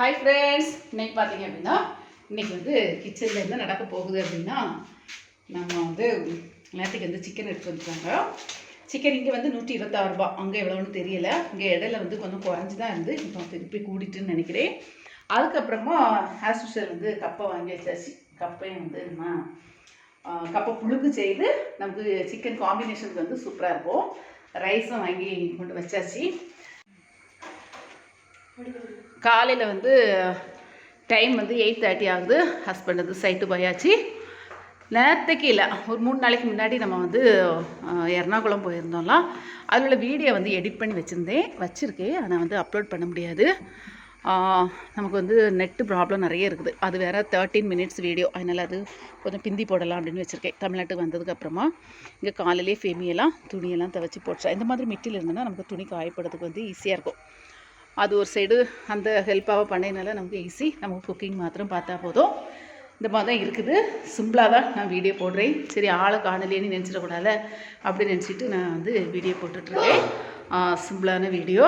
Hi friends இன்னைக்கு பார்த்தீங்க அப்படின்னா இன்னைக்கு வந்து கிச்சனில் என்ன நடக்க போகுது அப்படின்னா நம்ம வந்து நேரத்துக்கு வந்து சிக்கன் எடுத்து வந்துட்டாங்க. சிக்கன் இங்கே வந்து நூற்றி இருபத்தாறு ரூபாய். அங்கே எவ்வளோன்னு தெரியல. இங்கே இடையில வந்து கொஞ்சம் குறைஞ்சி தான் இருந்து இப்போ திருப்பி கூடிட்டுன்னு நினைக்கிறேன். அதுக்கப்புறமா ஹாஸ்பிஷல் வந்து கப்பை வாங்கி வச்சாச்சு. கப்பையும் வந்து நம்ம கப்பை புழுக்கு செய்து நமக்கு சிக்கன் காம்பினேஷனுக்கு வந்து சூப்பராக இருக்கும். ரைஸும் வாங்கி கொண்டு வச்சாச்சு. காலையில் வந்து டைம் வந்து எயிட் தேர்ட்டி ஆகுது. ஹஸ்பண்ட் வந்து சைட்டு போயாச்சு. நேரத்துக்கு இல்லை ஒரு மூணு நாளைக்கு முன்னாடி நம்ம வந்து எர்ணாகுளம் போயிருந்தோம்லாம் அதில் வீடியோ வந்து எடிட் பண்ணி வச்சுருந்தேன். வச்சுருக்கேன். ஆனால் வந்து அப்லோட் பண்ண முடியாது. நமக்கு வந்து நெட்டு ப்ராப்ளம் நிறைய இருக்குது. அது வேறு தேர்ட்டீன் மினிட்ஸ் வீடியோ அதனால் அது கொஞ்சம் பிந்தி போடலாம் அப்படின்னு வச்சுருக்கேன். தமிழ்நாட்டுக்கு வந்ததுக்கப்புறமா இங்கே காலையிலே ஃபெமியெல்லாம் துணியெல்லாம் துவச்சி போட்டுச்சா. இந்த மாதிரி மிட்டில் இருந்ததுன்னா நமக்கு துணி காயப்படுறதுக்கு வந்து ஈஸியாக இருக்கும். அது ஒரு சைடு அந்த ஹெல்ப்பாக பண்ணினால நமக்கு ஈஸி நமக்கு குக்கிங் மாத்திரம் பார்த்தா போதும். இந்த மாதிரி தான் இருக்குது. சிம்பிளாக தான் நான் வீடியோ போடுறேன். சரி ஆளை காணலேன்னு நினச்சிடக்கூடாது அப்படி நினச்சிட்டு நான் வந்து வீடியோ போட்டுட்ருக்கேன். சிம்பிளான வீடியோ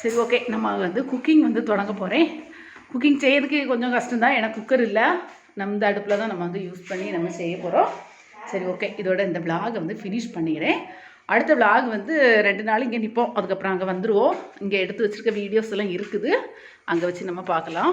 சரி ஓகே நம்ம வந்து குக்கிங் வந்து தொடங்க போகிறேன் குக்கிங் செய்யறதுக்கு கொஞ்சம் கஷ்டம்தான். ஏன்னா குக்கர் இல்லை. நம்ம இந்த அடுப்பில் தான் நம்ம வந்து யூஸ் பண்ணி நம்ம செய்ய போகிறோம் சரி ஓகே இதோட இந்த vlog வந்து ஃபினிஷ் பண்ணிக்கிறேன். அடுத்த vlog வந்து ரெண்டு நாள் இங்கே நிற்போம் அதுக்கப்புறம் அங்கே வந்துடுவோம் இங்கே எடுத்து வச்சுருக்க வீடியோஸ் எல்லாம் இருக்குது. அங்கே வச்சு நம்ம பார்க்கலாம்.